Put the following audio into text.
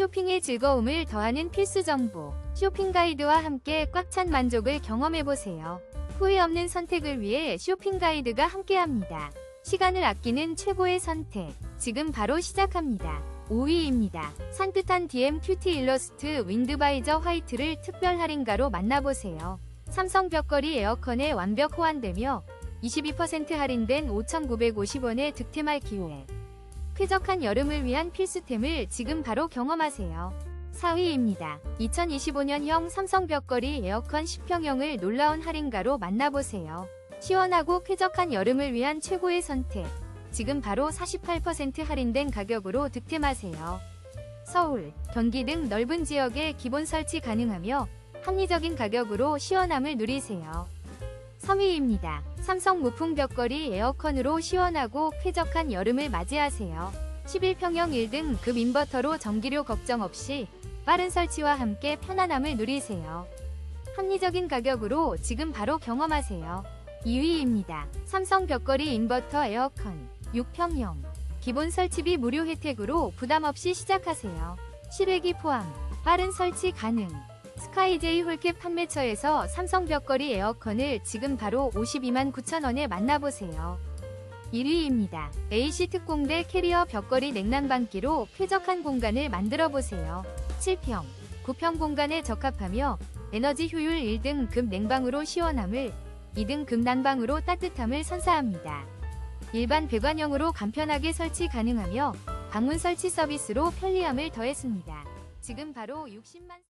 쇼핑의 즐거움을 더하는 필수 정보. 쇼핑 가이드와 함께 꽉 찬 만족을 경험해보세요. 후회 없는 선택을 위해 쇼핑 가이드가 함께합니다. 시간을 아끼는 최고의 선택. 지금 바로 시작합니다. 5위입니다. 산뜻한 DM 큐티 일러스트 윈드바이저 화이트를 특별 할인가로 만나보세요. 삼성 벽걸이 에어컨에 완벽 호환되며 22% 할인된 5,950원의 득템할 기회. 쾌적한 여름을 위한 필수템을 지금 바로 경험하세요. 4위입니다. 2025년형 삼성 벽걸이 에어컨 10평형을 놀라운 할인가로 만나보세요. 시원하고 쾌적한 여름을 위한 최고의 선택. 지금 바로 48% 할인된 가격으로 득템하세요. 서울, 경기 등 넓은 지역에 기본 설치 가능하며 합리적인 가격으로 시원함을 누리세요. 3위입니다. 삼성 무풍 벽걸이 에어컨으로 시원하고 쾌적한 여름을 맞이하세요. 11평형 1등 급 인버터로 전기료 걱정 없이 빠른 설치와 함께 편안함을 누리세요. 합리적인 가격으로 지금 바로 경험하세요. 2위입니다. 삼성 벽걸이 인버터 에어컨 6평형 기본 설치비 무료 혜택으로 부담 없이 시작하세요. 실외기 포함 빠른 설치 가능 스카이제이 홀캡 판매처에서 삼성 벽걸이 에어컨을 지금 바로 52만 9천원에 만나보세요. 1위입니다. AC 특공대 캐리어 벽걸이 냉난방기로 쾌적한 공간을 만들어 보세요. 7평, 9평 공간에 적합하며 에너지 효율 1등급 냉방으로 시원함을 2등급 난방으로 따뜻함을 선사합니다. 일반 배관형으로 간편하게 설치 가능하며 방문 설치 서비스로 편리함을 더했습니다. 지금 바로 60만